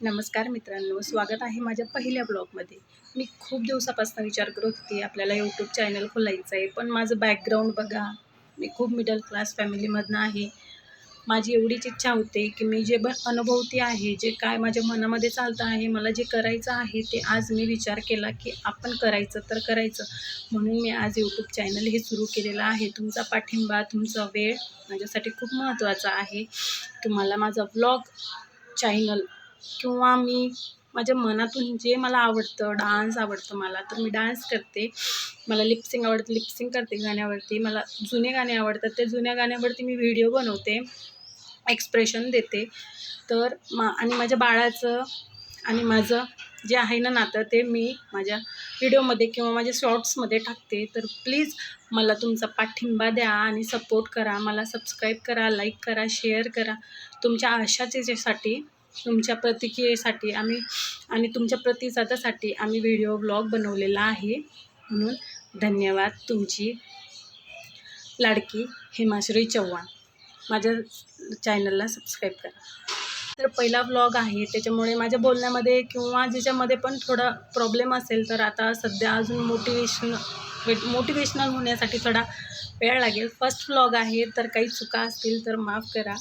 नमस्कार मित्रांनो स्वागत आहे माझ्या पहिल्या ब्लॉगमध्ये. मी खूप दिवसापासून विचार करत होती आपल्याला यूट्यूब चॅनल खोलायचं आहे पण माझं बॅकग्राऊंड बघा. मी खूप मिडल क्लास फॅमिलीमधनं आहे. माझी एवढीच इच्छा होते की मी जे ब अनुभवती आहे जे काय माझ्या मनामध्ये चालतं आहे मला जे करायचं आहे ते आज मी विचार केला की आपण करायचं तर करायचं. म्हणून मी आज यूट्यूब चॅनल हे सुरू केलेलं आहे. तुमचा पाठिंबा तुमचा वेळ माझ्यासाठी खूप महत्त्वाचा आहे. तुम्हाला माझा व्लॉग चॅनल किंवा मी माझ्या मनातून जे मला आवडतं डान्स आवडतं मला तर मी डान्स करते. मला लिपसिंग आवडतं लिपसिंग करते गाण्यावरती. मला जुने गाणे आवडतात त्या जुन्या गाण्यावरती मी व्हिडिओ बनवते एक्सप्रेशन देते. तर मा आणि माझ्या बाळाचं आणि माझं जे आहे ना नातं ते मी माझ्या व्हिडिओमध्ये किंवा माझ्या शॉर्ट्समध्ये टाकते. तर प्लीज मला तुमचा पाठिंबा द्या आणि सपोर्ट करा. मला सबस्क्राईब करा लाईक करा शेअर करा. तुमच्या आशाच याच्यासाठी तुमच्या प्रतिक्रियेसाठी आम्ही आणि तुमच्या प्रतिसादासाठी आम्ही व्हिडिओ ब्लॉग बनवलेला आहे. म्हणून धन्यवाद तुमची. लाडकी हेमाश्री चव्हाण. माझ्या चॅनलला सबस्क्राईब करा. तर पहिला ब्लॉग आहे त्याच्यामुळे माझ्या बोलण्यामध्ये किंवा ज्याच्यामध्ये पण थोडा प्रॉब्लेम असेल तर आता सध्या अजून मोटिवेशन मोटिवेशनल होण्यासाठी थोडा वेळ लागेल. फर्स्ट ब्लॉग आहे तर काही चुका असतील तर माफ करा.